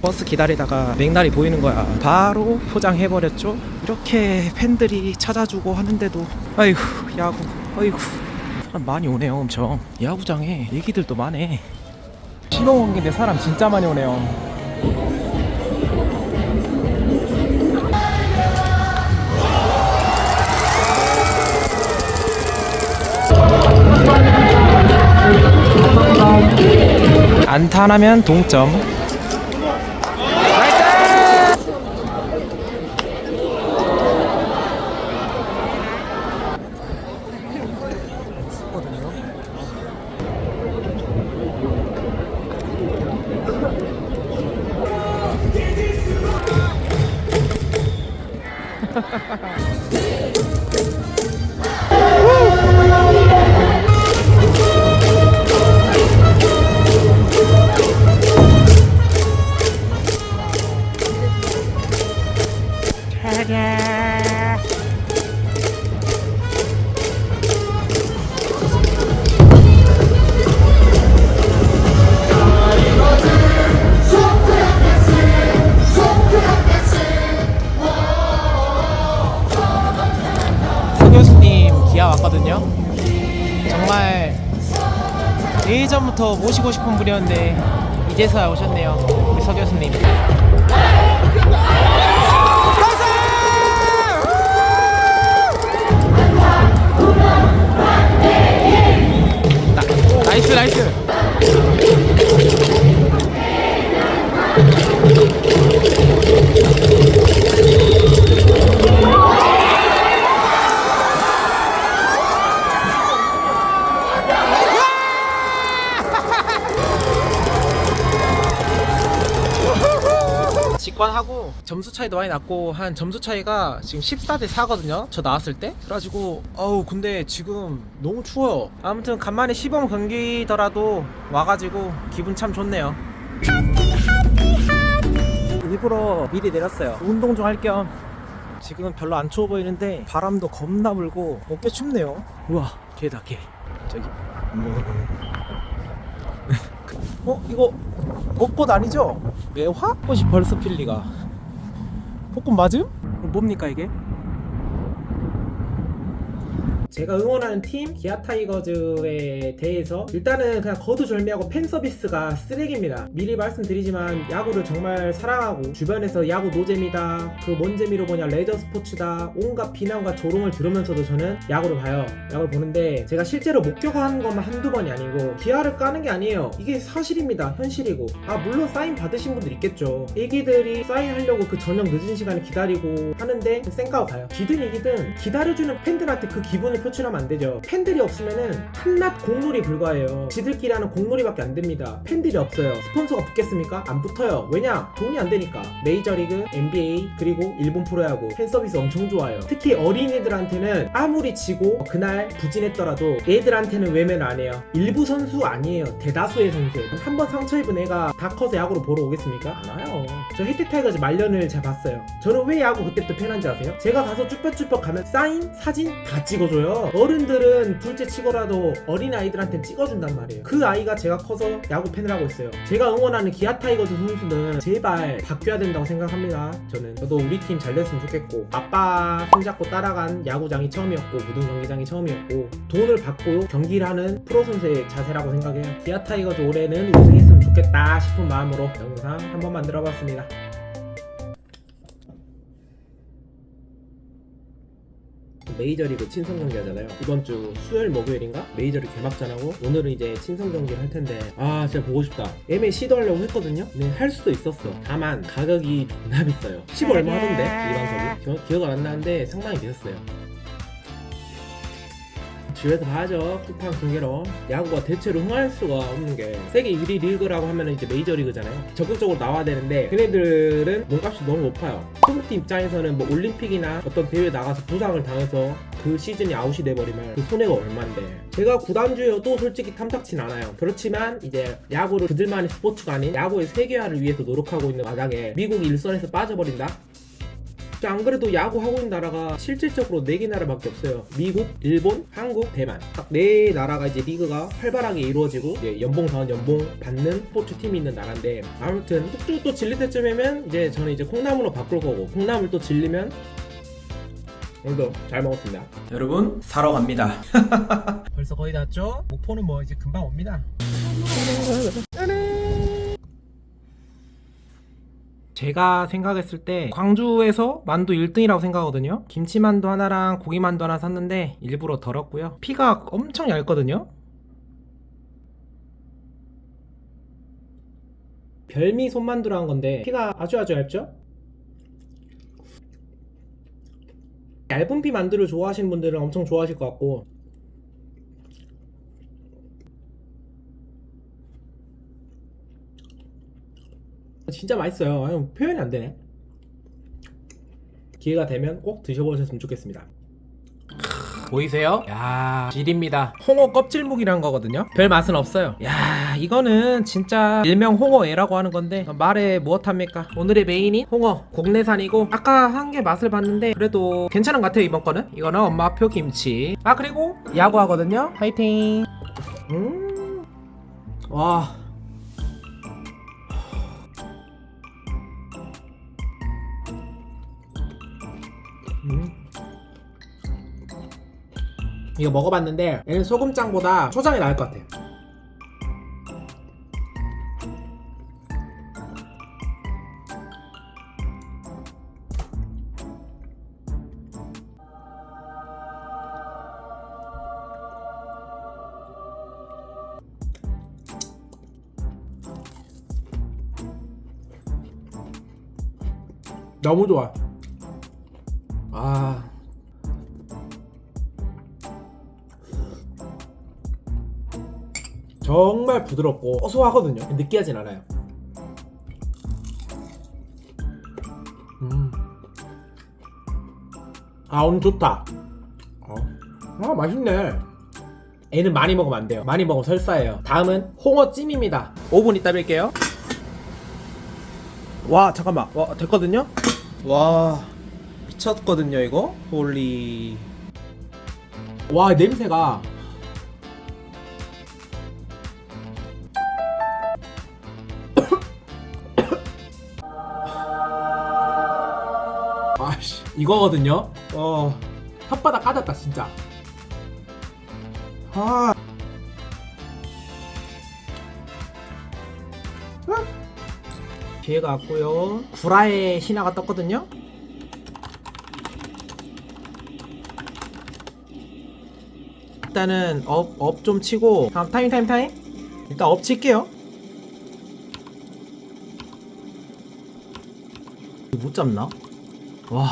버스 기다리다가 맥날이 보이는 거야. 바로 포장해버렸죠. 이렇게 팬들이 찾아주고 하는데도 아이고 야구 아이고 사람 많이 오네요 엄청. 야구장에 얘기들도 많네. 신호공인데 사람 진짜 많이 오네요. 안타나면 동점. 전부터 모시고 싶은 분이었는데 이제서야 오셨네요. 우리 서 교수님. 나- 나이스 나이스. 직관하고 점수 차이도 많이 났고 한 점수 차이가 지금 14대 4거든요. 저 나왔을 때. 그래가지고 어우 근데 지금 너무 추워요. 아무튼 간만에 시범 경기더라도 와가지고 기분 참 좋네요. 일부러 미리 내렸어요. 운동 좀 할 겸. 지금은 별로 안 추워 보이는데 바람도 겁나 불고 어, 꽤 춥네요. 우와 개다 개. 저기. 어 이거 벚꽃 아니죠? 매화? 꽃이 벌써 필 리가 벚꽃 맞음? 뭡니까 이게? 제가 응원하는 팀 기아 타이거즈에 대해서 일단은 그냥 거두절미하고 팬 서비스가 쓰레기입니다. 미리 말씀드리지만 야구를 정말 사랑하고 주변에서 야구 노잼이다. 그 뭔 재미로 보냐 레저 스포츠다. 온갖 비난과 조롱을 들으면서도 저는 야구를 봐요. 야구를 보는데 제가 실제로 목격한 것만 한두 번이 아니고 기아를 까는 게 아니에요. 이게 사실입니다. 현실이고. 아 물론 사인 받으신 분들 있겠죠. 애기들이 사인하려고 그 저녁 늦은 시간에 기다리고 하는데 쌩까고 가요. 기든 이기든 기다려주는 팬들한테 그 기분을 표출하면 안 되죠. 팬들이 없으면은 한낱 공놀이 불과해요. 지들끼리 하는 공놀이밖에 안 됩니다. 팬들이 없어요. 스폰서가 붙겠습니까? 안 붙어요. 왜냐? 돈이 안 되니까. 메이저리그, NBA, 그리고 일본 프로야구 팬 서비스 엄청 좋아요. 특히 어린이들한테는 아무리 지고 그날 부진했더라도 얘들한테는 외면 안 해요. 일부 선수 아니에요. 대다수의 선수. 한 번 상처 입은 애가 다 커서 야구를 보러 오겠습니까? 안 와요. 저 히트 타이거즈 말년을 잘 봤어요. 저는 왜 야구 그때부터 팬한지 아세요? 제가 가서 쭈뼛쭈뼛 가면 사인, 사진 다 찍어줘요. 어른들은 둘째 치고라도 어린 아이들한테 찍어준단 말이에요. 그 아이가 제가 커서 야구 팬을 하고 있어요. 제가 응원하는 기아 타이거즈 선수는 제발 바뀌어야 된다고 생각합니다. 저는 저도 우리 팀 잘 됐으면 좋겠고 아빠 손잡고 따라간 야구장이 처음이었고 무등 경기장이 처음이었고 돈을 받고 경기를 하는 프로 선수의 자세라고 생각해요. 기아 타이거즈 올해는 우승했으면 좋겠다 싶은 마음으로 영상 한번 만들어봤습니다. 메이저리그 친선 경기 하잖아요. 이번 주 수요일 목요일인가 메이저리그 개막전하고 오늘은 이제 친선 경기를 할 텐데 아 진짜 보고 싶다. 애매 시도하려고 했거든요. 네, 할 수도 있었어. 다만 가격이 존나 비싸요. 10 얼마 하던데 일반석이 기- 기억은 안 나는데 상당히 비쌌어요. 집에서 봐야죠. 쿠팡 중계로 야구가 대체로 흥할 수가 없는 게 세계 1위 리그라고 하면 이제 메이저 리그잖아요. 적극적으로 나와야 되는데 걔네들은 몸값이 너무 높아요. 소속팀 입장에서는 뭐 올림픽이나 어떤 대회 나가서 부상을 당해서 그 시즌이 아웃이 돼버리면 그 손해가 얼만데 제가 구단주여도 솔직히 탐탁진 않아요. 그렇지만 이제 야구를 그들만의 스포츠가 아닌 야구의 세계화를 위해서 노력하고 있는 마당에 미국이 일선에서 빠져버린다? 저안 그래도 야구 하고 있는 나라가 실질적으로 네 개 나라밖에 없어요. 미국, 일본, 한국, 대만. 딱 네 나라가 이제 리그가 활발하게 이루어지고 이제 연봉사원 연봉 받는 스포츠 팀이 있는 나라인데 아무튼 뚝뚝 또 질릴 때쯤이면 이제 저는 이제 콩나물로 바꿀 거고 콩나물 또 질리면 오늘도 잘 먹었습니다. 여러분 사러 갑니다. 벌써 거의 다 왔죠? 목포는 뭐 이제 금방 옵니다. 제가 생각했을 때 광주에서 만두 1등이라고 생각하거든요. 김치만두 하나랑 고기만두 하나 샀는데 일부러 덜었고요. 피가 엄청 얇거든요. 별미 손만두라는 건데 피가 아주 아주 얇죠? 얇은 피 만두를 좋아하시는 분들은 엄청 좋아하실 것 같고 진짜 맛있어요. 아유, 표현이 안 되네. 기회가 되면 꼭 드셔보셨으면 좋겠습니다. 보이세요? 야, 질입니다. 홍어 껍질묵이란 거거든요. 별 맛은 없어요. 야, 이거는 진짜 일명 홍어애라고 하는 건데 말에 무엇합니까? 오늘의 메인인 홍어 국내산이고 아까 한 개 맛을 봤는데 그래도 괜찮은 것 같아요 이번 거는. 이거는 엄마표 김치. 아 그리고 야구하거든요. 화이팅. 음, 와. 이거 먹어봤는데 얘는 소금장보다 초장이 나을 것 같아. 너무 좋아. 아. 정말 부드럽고 고소하거든요. 느끼하진 않아요. 음. 아 오늘 좋다. 어. 아 맛있네. 애는 많이 먹으면 안 돼요. 많이 먹으면 설사예요. 다음은 홍어찜입니다. 5분 있다 뵐게요. 와 잠깐만. 와 됐거든요. 와 미쳤거든요 이거. 홀리. 와 냄새가 이거거든요. 어 혓바닥 까졌다 진짜. 아. 기회가 왔고요. 구라의 신화가 떴거든요. 일단은 업 업 좀 치고 다음 타임 타임 타임 일단 업 칠게요. 못 잡나? 와